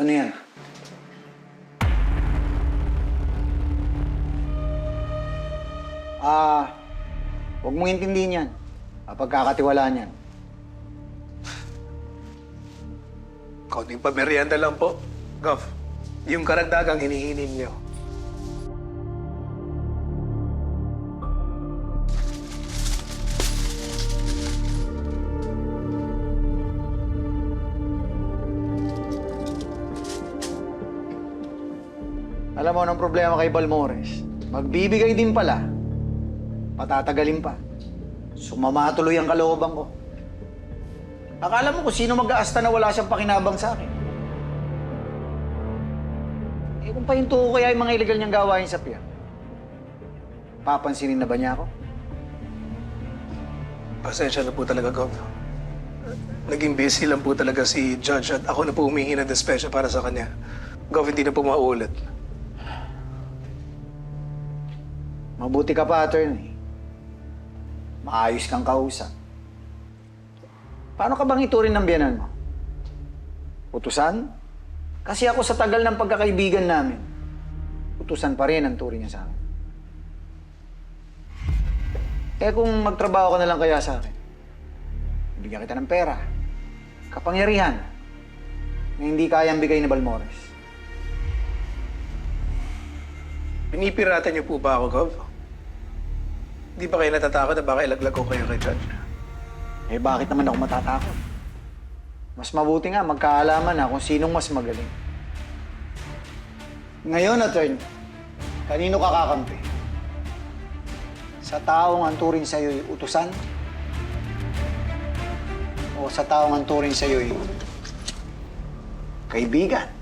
Ano yan? Ah, huwag mong intindihin yan. Ah, pagkakatiwalaan yan. Kaunting pamerienda lang po. Gov, yung karagdagang hinihiling niyo. Alam mo anong problema kay Balmores? Magbibigay din pala. Patatagalin pa. Sumama tuloy ang kalooban ko. Akala mo kung sino mag-aasta na wala siyang pakinabang sa akin. Eh kung pahinto ko kaya yung mga illegal niyang gawain sa pier. Papansinin na ba niya ako? Pasensya na po talaga, Gov. Naging busy lang po talaga si Judge at ako na po humingi ng dispensya para sa kanya. Gov, hindi na po maulit. Mabuti ka pa, attorney. Maayos kang kausap. Paano ka bang iturin ng biyanan mo? Utusan? Kasi ako sa tagal ng pagkakaibigan namin, utusan pa rin ang turing niya sa akin. Eh kung magtrabaho ka na lang kaya sa akin, bigyan kita ng pera, kapangyarihan, na hindi kayang bigay ni Balmores. Pinipiratan niyo po ba ako, Gov? Di ba kayo natatakot na baka ilaglag ko kayo kay Judge? Eh bakit naman ako matatakot? Mas mabuti nga magkaalaman na kung sinong mas magaling. Ngayon, attorney, kanino ka kakampi? Sa taong ang turing sa'yo'y utusan? O sa taong ang turing sa'yo'y kaibigan?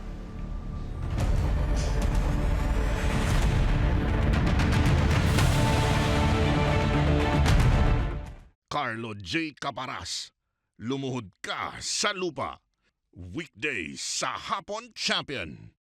Carlo J. Caparas. Lumuhod ka sa lupa. Weekdays sa Hapon Champion.